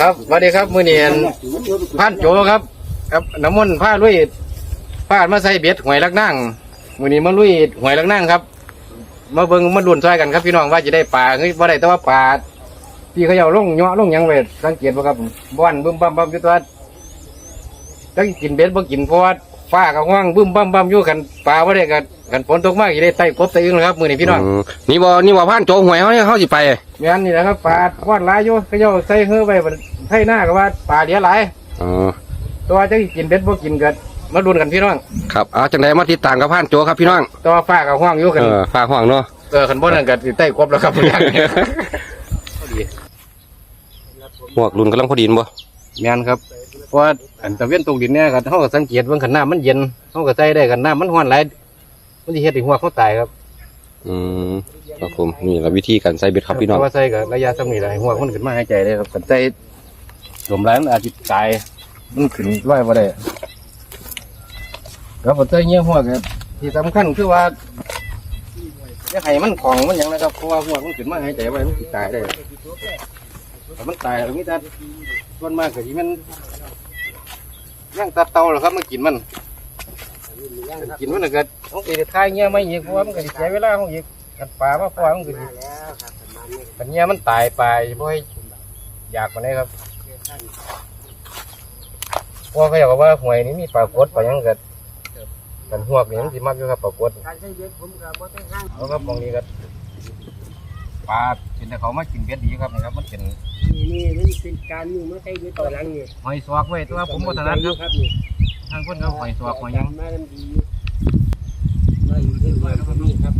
ครับสวัสดีครับ มือเนียนผ่านโจครับ ครับน้ำมนต์ผ้าลุยผ้ามาใส่เบ็ดหวยลักนั่งมือนี้มาลุยหวยลักนั่งครับ มาเบิ่งมาดุนซอยกันครับพี่น้องว่าจะได้ปลาเฮ้ยบ่ได้แต่ว่าปลาพี่เขาเอาลงเนาะลงยังเวทสังเกตบ่ครับบ้านบึ้มบั่มบั่มอยู่ตัวจังกินเบ็ดบ่กินเพราะว่า ฟ้าก็ห้างบึ้มบั่มบั่มอยู่กันปลาบ่ได้กันกันฝนตกมากสิได้ไต่กบไต่อึ่งนะครับมือนี้พี่น้องมนี่บ่นี่บ่ผ่านโจหวยเขาเนี่ยเขาสิไป แม่นนี่แหละครับปลาว่านหลายอยู่เขาเจ้าใส่เฮือไปบัดไทหน้าก็ว่าปลาเหลือหลาย อ๋อ ตัวจะกินเบ็ดบ่กินกันมาดุนกันพี่น้องครับเอาจังไดมาติดตามกับผ่านโจครับพี่น้อง ตัวฟ้ากับห้างอยู่กันเออฝากห่วงเนาะ เออคันบ่นั่นก็สิใต้กบแล้วครับพี่น้อง พอดีหมวกรุ่นกำลังพอดีนบ่ แม่นครับ เพราะว่าอันตะเวียนตกดินเนี่ยครับเฮาก็สังเกตว่าคันน้ำมันเย็นเฮาก็ใส่ได้คันน้ำมันร้อนหลายมันสิเฮ็ดให้หัวเขาตายครับอืมครับผมนี่ละวิธีการใส่เบ็ดครับพี่น้องเพราะว่าใส่ก็ระยะซ้ํนี้ล่ะให้หัวมันขึ้นมาหายใจได้ครับคันใส่ลมแรงมันอาจสิตายมันขึ้นลอยบ่ได้แล้วพอใส่เงี้ยหัวก็ที่สำคัญคือว่าอย่าให้มันของมันหยังนะครับเพราะว่าหัวมันขึ้นมาหายใจไว้มันสิตายได้ถ้ามันตายแล้วมีแต่ส่วนมากก็สิมัน ย่างตัดเตาแหละครับมากินมันกินมันน่ะก็ต้องไปทายเงี้ยไม่อีกเพราะว่ามันก็สิใช้เวลาของอีกกันปลามาปล่อยมันก็สิกันเงี้ยมันตายไปบ่ให้อยากกว่านี้ครับเพราะเขาอยากว่าหวยนี้มีปลากดปลาหยังก็กันหวกนี่มันสิมักอยู่ครับปลากดการใช้เบ็ดผมก็บ่ได้ห้างเอาครับมองนี้ก็ ปลาเป็นแต่เขามากินเบ็ดดีครับนี่ครับมันเป็นนี่นี่มันเป็นการอยู่มาใช้เบ็ดต่อหลังนี่หอยสวากไว้ตัวผมบ่ถนัดครับครับนี่ทางคนเขาหอยสวากหอยหยังมาทำดีมาอยู่ที่ว่าครับนี่ครับ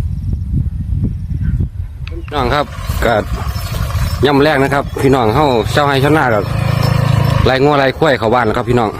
พี่น้องครับก็ย่ำแรกนะครับ พี่น้องเฮาเช่าให้เช่าหน้ากับไล่งัวไล่ควายเข้าบ้านแล้วครับพี่น้อง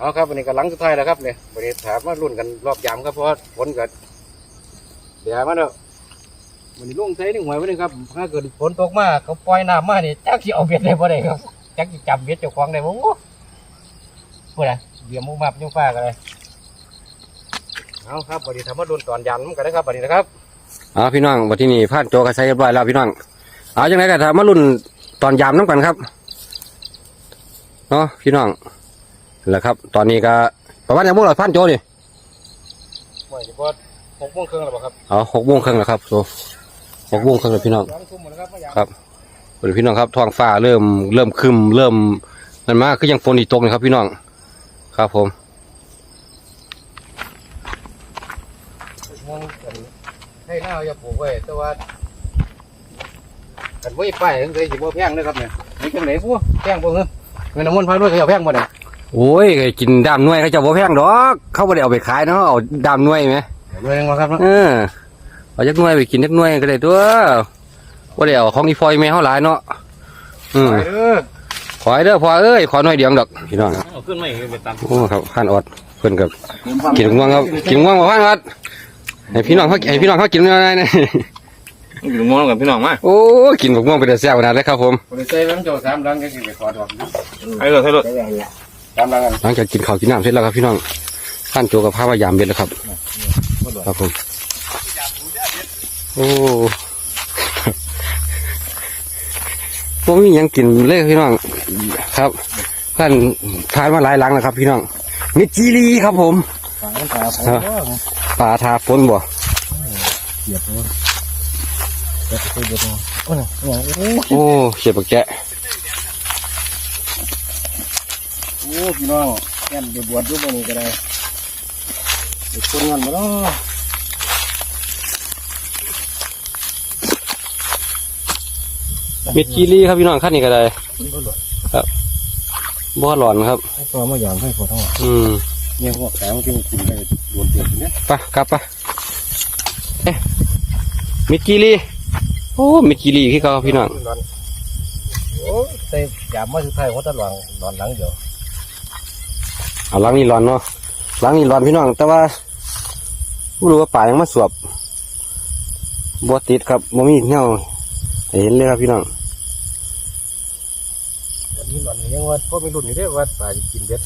เอาครับวันนี้ก็หลังสุดท้ายแล้วครับเนี่ยวันนี้ถามมารุ่นกันรอบยามครับเพราะฝนเกิดเดี๋ยวมาเนาะวันนี้ลุงใส่หนึ่งหวยไว้เลยครับถ้าเกิดฝนตกมาเขาปล่อยน้ำมาเนี่ยจักสิเอาเบ็ดได้บ่ได้ครับจักสิจับเบ็ดเจ้าของได้บ่โอ้พูดอะไรเดี๋ยวมุกมับยุ่งฟ้ากันเลยเอาครับวันนี้ทำมว่ารุ่นตอนยามกันนะครับวันนี้นะครับเอาพี่น้องวันที่นี่ผ่านโจก็ใช้เรียบร้อยแล้วพี่น้องเอาจังไดก็ถามว่ารุ่นตอนยามน้ำกันครับเนาะพี่น้อง แหละครับ ตอนนี้ก็ประมาณยังโมงเราผ่านโจนี่หวยนี่ก็หกโมงครึ่งแล้วบ่ครับเอาหกโมงครึ่งแล้วครับโจหกโมงครึ่งแล้วพี่น้อง สองทุ่มหมดแล้วครับมายามครับเดี๋ยวพี่น้องครับท้องฟ้าเริ่มเริ่มครึมเริ่มนั่นมากคือยังฝนอีกตกนะครับพี่น้อง ครับผม มองกันให้หน้าจะปลูกไว้แต่ว่ากันไม่ไปตั้งแต่สิบ่แพงเลยครับเนี่ยนี่จังไหนพวกแพงบ่เหรอเงินน้ำมันต์พาด้วยเขาจะแพงบ่เนี่ย โอ้ยกินดามหน่วยเขาจะบ่แพงดอก เขาบ่ได้เอาไปขายเนาะเอาดามหน่วยไหมเงินมาครับเนาะเออเอาจักหน่วยไปกินจักหน่วยก็ได้ตัวบ่ได้เอาของอีฟอยแม่เฮาหลายเนาะอืมไปเด้อขอให้เด้อพ่อเอ้ยขอหน่อยเดียวดอกพี่น้องเอาขึ้นมาอีกเป็นตังโอ้ครับพันออดเพิ่นกับกินง่วงครับกินง่วงบ่พันออดให้พี่น้องเขาให้พี่น้องเขากินอะไรเนี่ยอยู่มองกับพี่น้องมาโอ้กินบักม่วงเป็นแต่แซ่บขนาดเลยครับผมบริษัทน้ำโจสามดังก็สิไปขอดอกให้รถให้รถ สามดังกันหลังจากกินข้าวกินน้ำเสร็จแล้วครับพี่น้องท่านโจกับผ้าพายามเบ็ดแล้วครับ ครับผม โอ้ผมมีหยังกินเลยพี่น้อง ครับท่านทานมาหลายหลังแล้วครับ พี่น้องมิจิรีครับผมฟังตาผมปลาทาฝนบ่เหยียบเลยจะไปเด็ดโอ้ยโอ้ยโอ้เสียบบักแกะโอ้พี่น้องแก่นเดือบวชอยู่บนนี้ก็ได้เด็กคนงานมาเนาะมิจิรีครับพี่น้องขั้นนี้ก็ได้ครับบ่หลอนครับตัวมาอย่างให้ขอทั้งหมดอืมเนี่ยพวกแสงกินกินไปโดนเดือดเนี่ยไปกลับไปเอ๊ะมิจิรีโอ้มิจิรีพี่เขาครับพี่น้องโอ้ใส่ยามมาสุดท้ายเขาตะหลังนอนหลังเดียว เอาล้างนี่ร้อนเนาะล้างนี่ร้อนพี่น้อง แต่ว่าไม่รู้ว่าป่ายังมาสวบบัวติดครับบ่มีแนวให้เห็นเลยครับพี่น้องอันนี้หลอนยังว่าพ่อไม่รุ่นอยู่ได้ว่าป่าจะกินเบ็ด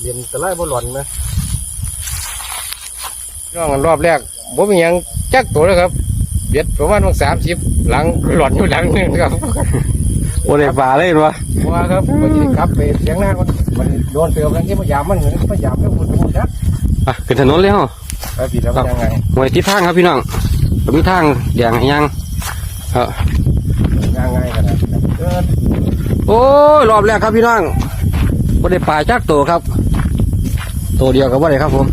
เรียนตะไลบ่หลอนนะน้องรอบแรกบ่มีหยังจักตัวเลยครับเบ็ดประมาณสามสิบหลังหลอนอยู่หลังหนึงครับโอ้ได้ป่าเลยเห็นวะว่าครับมันจะกลับไปเสียงหน้ามันมัน โดนเตือนแล้วที่มันยามมันเหมือนมันยามแล้วมันมันจักอะขึ้นถนนเลยเหรอไปผิดแล้วมันยังไงหวยทิศทางครับพี่น้องมีทางแดงให้ยังครับยังไงกันนะเออโอ้ยรอบแรกครับพี่น้องบ่ได้ป่าจักตัวครับ ตัวเดียวกับว่าได้ครับผม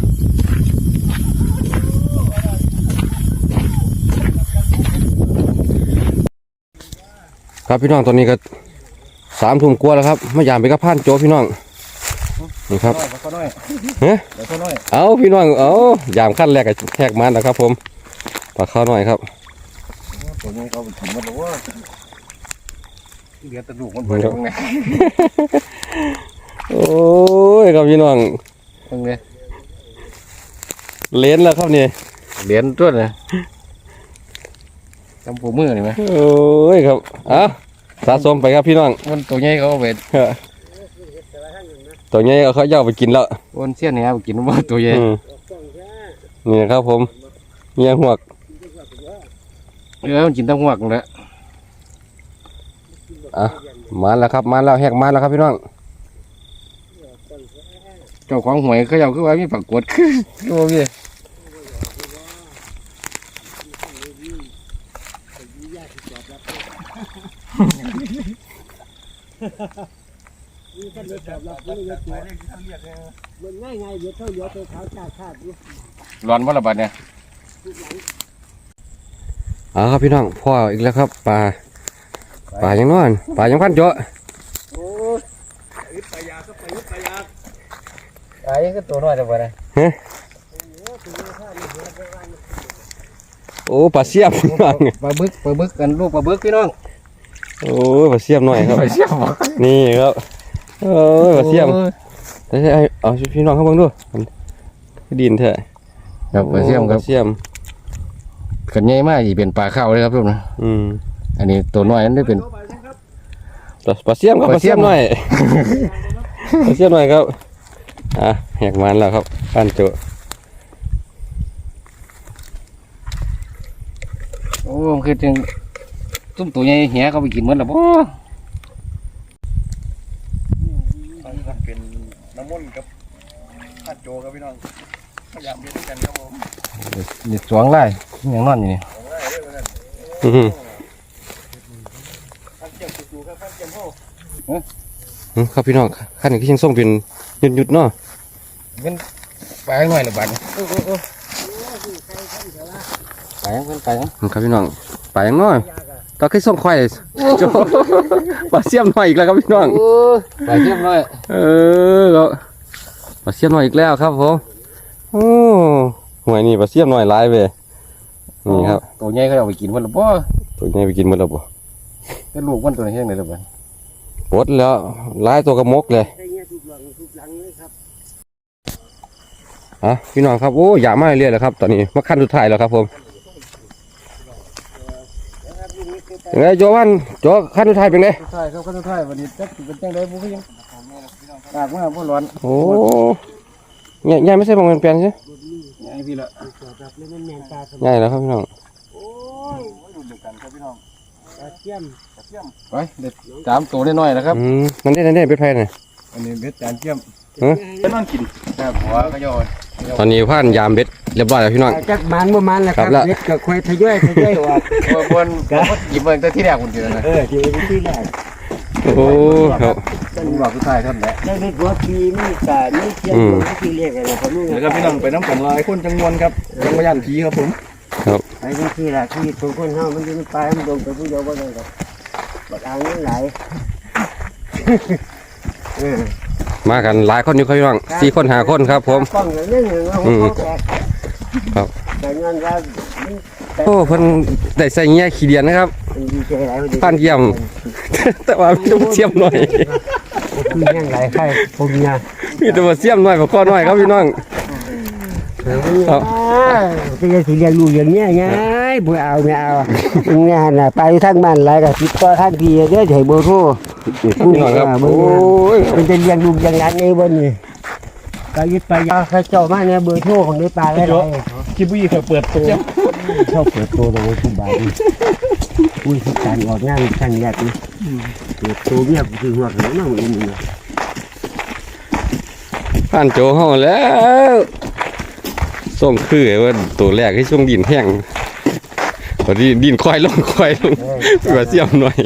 ครับพี่น้องตอนนี้ก็สามทุ่มกว่าแล้วครับมายามไปกับผ่านโจพี่น้อง นี่ครับน้อยเขาน้อยเฮ้ยเดี๋ยวเขาน้อยเอาพี่น้องเอายามขั้นแรกกับแทกมันนะครับ ผมปลาเข้าวหน่อยครับตัวนี้เขาไปถึงมันบอกว่าเดี๋ยวตะลุกมันเปิดตรงไหนโอ้ยครับพี่น้องตรงไหนเลนแล้วครับนี่เหรียญตัวนะจำปูมือนี่ไหมโอ้ยครับเอาสะสมไปครับพี่น้องมันตัวใหญ่เขาเอา ไปตัวนี้เอาเขาเย่าไปกินแล้ววันเสี้ยนเนี่ยไปกินว่าตัวใหญ่อืมนี่ครับผมเมียหวกเออมันกินตั้งหวกนั่นแหละอะมาแล้วครับ มาแล้วแหกมาแล้วครับพี่น้องเจ้าของหวยเขาเอาคือว่ามีปรา กฏคือคือว่ามีมันง่ายง่ายเดี๋ยวเท่าเดี๋ยวตัวขาวชาชาติอยู่ร้อนว่าระบาดเนี่ยเอาครับพี่น้องพ่ออีกแล้วครับปลาปลายังนอนปลายังพันโจโอ้ยไปยาก็ไปยุไปยาไอ้ก็ตัวน้อยแต่ว่าเนี่ยโอ้ปลาเสียมพี่น้องปลาบึกปลาบึกกันลูกปลาบึกพี่น้องโอ้ยปลาเสียมหน่อยครับไปเชี่ยวบ่นี่ครับ โอ้ยปลาเสียมเอ้ยเอาเอาพี่น้องเข้าเบังดูมันดินเถอะครับปลาเชี่ยมครับปลาเสียมกันใหญ่มากอีเป็นปลาข้าวเลยครับพี่น้องอืมอันนี้ตัวน้อยอันนี้เป็นปลาปลาเสียมครับปปลาลาเสีเสียยมมหน่อยปลาเสียมหน่อยครับอะแหกมันแล้วครับพันโจโอ้คือจังตุ้มตัวใหญ่เหี้ยเขาไปกินหมดแล้วบ่ เป็นน้ำมันต์กับพัดโจครับพี่น้องพยายามเรียนด้วยกันครับผมนี่สวงไล่ยังนอนอยู่นี่อื้อหือพันเจียมจู่ๆครับพันเจียมโฮอืมครับพี่น้องขั้นนี้ก็ยังส่งเป็นหยุดหยุดๆเนาะเป็นปลาหน่อยละบาดนี่โอ้โอ้โอ้ปลายังเป็นปลายังอืมครับพี่น้องไปยังน้อ ยตอนขึ้นส่งควายโจปลาเสียมหน่อยอีกแล้วครับพี่น้องโอ้ปลาเชี่ยมน้อย เออก็ปลาเสียมหน่อยอีกแล้วครับผมโอ้หวยนี่ปลาเสียมหน่อยหลายเว้ยนี่ครับตัวใหญ่เขาเอาไปกินหมดแล้วบ่ตัวนี้ไปกินหมดแล้วบ่แต่ลูกมันตัวนี้เฮ็ดได้แล้วบ่ปดแล้วหลายตัวกระมกเลยใช่เงี้ยทุกหลังทุกหลังเลยครับอะพี่น้องครับโอ้อยากมาเรื่อยๆแล้วครับ ตอนนี้มาขั้นสุดท้ายแล้วครับผมยัง ไงโจวันโจขั้นสุดท้ายเป็นไงสุดท้ายครับขั้นสุดท้ายวันนี้จักสิเป็นจังไดบ่คือยังปากมาบ่ร้อนโอ้ยยายไม่ใช่บางเป็นเปลี่ยนใช่ใหญ่พี่ละแบบนี้มันแมงตาสมใหญ่แล้วครับพี่น้องโอ้ยรุ่นเดียวกันครับพี่น้องตาเทียมไปเด็ดสามตัวน้อยๆนะครับอืมนั่นได้นั่นได้เป็นไพ่น่ะอันนี้เบ็ดจานเจียม เป็นนั่นกินครับหัวก็โยนตอนนี้ผ่านยามเบ็ดเรียบร้อยแล้วพี่น้องจักมันบ่มันแหละคครัรับบแล้วเล็ดกับควายทะย้อยทะย้อยออกบนบนหยิบมาตั้งที่แรกคนเดียวนะเออที่ที่แรกโอ้ครับต้นหลอกสุดท้ายเท่านนแหละได้เล็ดหัวปีมีกามีเทียมอืมหัวที่เรียกอะไรผมนี่แล้วก็พี่น้องไปน้ำกันหลายคนจังมวนครับจังมายันผีครับผมไปที่ที่ละที่ตัวคนเฮามันอยู่ในป่ามันโดนไปผู้เดียวบ่ได้ดอกบัดอ่างมันไหลเออ มากันหลายคนอยู่ครับพี่น้องสี่คนห้าคนครับ ผมป้องกันเรื่องหนึ่งว่าอืมเขาแตกครับแต่เงินว่ามันโอ้เพิ่นได้ใส่เงี้ยขี้เดียนนะครับมันดีใจหลายผ่านเยี่ยม แต่ว่ามีแตัวาเสียมหน่อยคือแห้งไหลไข่ผมเนี่ยมีแตัวาเสียมหน่อยบ่ข้อน้อยครับพี่น้องครับจะยังสิเรียนลูกอย่างเนี้ยไงบ่เอาไม่เอางานน่ะไปทางบ้านหลายก็ติดต่อทางพี่เด้อให้เบอร์โทร พี่น้องครับอ่าโอ้ยมันจะเรียนลูกอย่างนั้นไงบ่นี่ก็ยึดไปยาเขาเจ้ามาเนี่ยเบอร์โทรของในป่าได้เลยคิดว่าเคยเปิดตัวชอบเปิดตัวเลยทุกบาทนี่อุ้ยที่การออกงานช่างยากนี่เปิดตัวเนี่ยคือหัวเขาเนาะอีนี่ผ่านโจเฮาแล้วส่งคือว่าตัวแรกให้ช่วงดินแห้งพอดีดินควายลงควายลงว่าเสียมหน่อย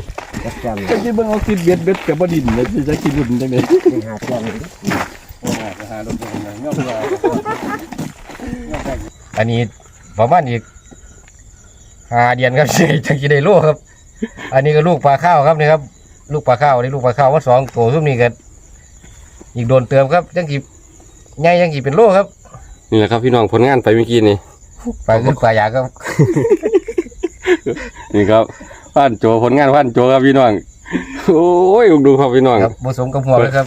จับจำจะคิดเบิ่งเอาคิดเบ็ดเบ็ดกับบดินแล้วจะคิดรุ่นจังได๋ไปหาจำโอ้หาหาลงตรงนั้นยบมาอันนี้ประมาณอีกหาเดือนครับสิจะกินได้ลูกครับ อันนี้ก็ลูกปลาข้าวครับนี่ครับ ลูกปลาข้าวนี่ลูกปลาข้าวว่าสองตัวซุ่มนี้ก็อีกโดนเติมครับยังกี่ใหญ่ยังกี่เป็นโลครับ นี่แหละครับพี่น้องผลงานไปเมื่อกี้นี่ไปขึ้นปลาหยาครับ นี่ครับ ผ่านโจผลงานผ่านโจครับพี่น้อง โอ้ยดูครับพี่น้องครับผสมกับหัวเลยครับ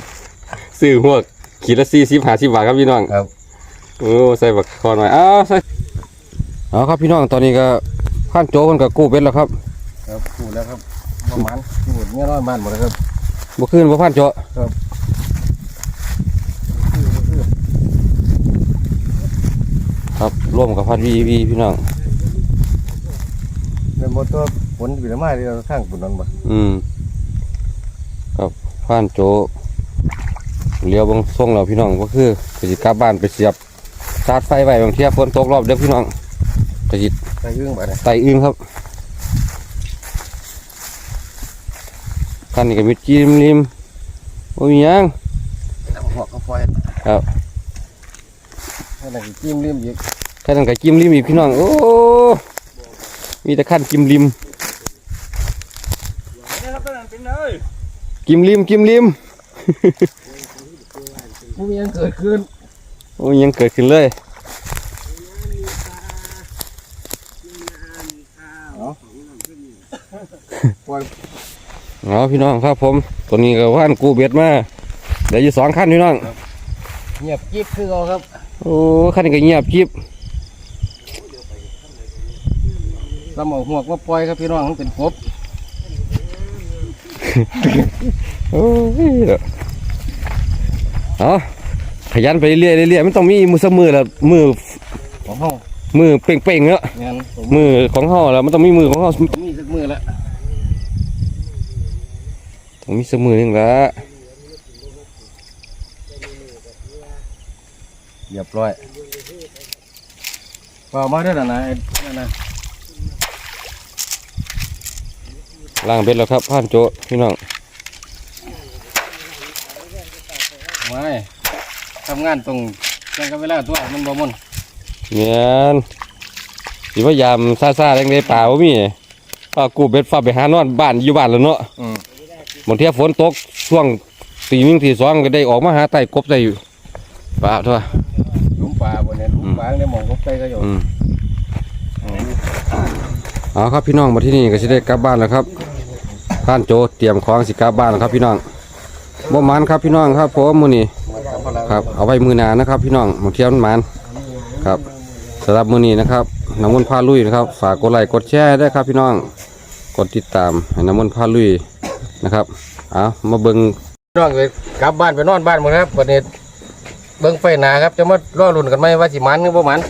ซื้อหัวขีดละสี่สิบห้าสิบบาทครับพี่น้องครับโอ้ใส่บักคอหน่อยอ้าวใส่เอาครับพี่น้องตอนนี้ก็ผ่านโจมันก็กู้เบ็ดแล้วครับครับพูดแล้วครับประมาณพูดเนี่ยร้อยมันหมดแล้วครับบ่ขึ้นบ่ผ่านโจครับครับร่วมกับพันวีวีพี่น้องเป็นหมดตัว ผลอยู่ในไม้ที่เราข้างปุ่นนั่นบ่อืมครับผ่านโจเลี้ยวเบางส่งแล้วพี่น้องก็คือก็สิกลับบ้านไปเสียบชาร์จไฟไว้บางเทียฝนตกรอบเด็กพี่น้องก็สิใส่ยื่งไปเลยไต่อึ้งครับคันนี้ก็มีจิ้มริมโอ้ยยังเอาหัวเข้าปล่อยครับให้นั่นจิ้มริมอีกแค่นั้นก็จิ้มริมอีกพี่น้องโอ้มีแต่ขั้นจิ้มริม นะครับตอนนั้นเป็นเลย จิ้มริมจิ้มริมผู้มียังเกิดขึ้นโอ้ยยังเกิดขึ้นเลยปล่อยเอาพี่น้องครับผมตัวนี้ก็ว่านกูเบ็ดมาเดี๋ยวอยู่สองขั้นพี่น้องเงียบจิ๊บคือเอาครับโอ้ขั้นนี้ก็เงียบจิบสมองหัวก็ปล่อยครับพี่น้องมันเป็นกบ โอ้ยเอาขยันไปเรื่อยๆเรื่อยๆไม่ต้องมีมือเสมอละมือของห้องมือเป่งๆเนาะงานผมมือของเฮาแล้วมันต้องมีมือของเฮามีสักมือแล้วต้องมีเสมอหนึงละเรียบร้อยเปล่ามาได้แล้วนะไอ้นั่นนะ ล้างเบ็ดแล้วครับผ่านโจพี่น้องไม่ทำงานตรงแข่งกับเวลาตัวมันบ่มันเนี่ยสิว่ายามซาซาๆแรงในป่าบ่มีป้ากูเบ็ดฟ้าไปหานอนบ้านอยู่บ้านแล้วเนาะอืมบางเทีฝนตกช่วงตีหนึงตีสองก็ได้ออกมาหาไต่กบได้อยู่ป่าทั่วหลุมปลาบนเนี่ยหลุมปลาเนี่ยมองกบไปก็อยู่อืมเอาครับพี่น้องมาที่นี่ก็สิได้กลับบ้านแล้วครับ ท่านโจเตรียมของสิกลับบ้านแล้วครับพี่น้องบ่หมันครับพี่น้องครับผมมื้อนี้ครับเอาไว้มือหนานะครับ พี่น้องบางเทีมันหมันครับสำหรับมื้อนี้นะครับน้ำมันต์พาลุยนะครับ ฝากกดไลค์กดแชร์ด้วยครับพี่น้องกดติดตามให้น้ำมันต์พาลุยนะครับเอามาเบิ่งน้องเลยกลับบ้านไปนอนบ้านหมดครับวันนี้เบิ่งไฟหนาครับจะมาล่อลุ่นกันไหมว่าสิมันหรือบ่มัน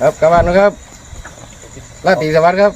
ครับกลับบ้านนะครับราตรีสวัสดิ์ครับ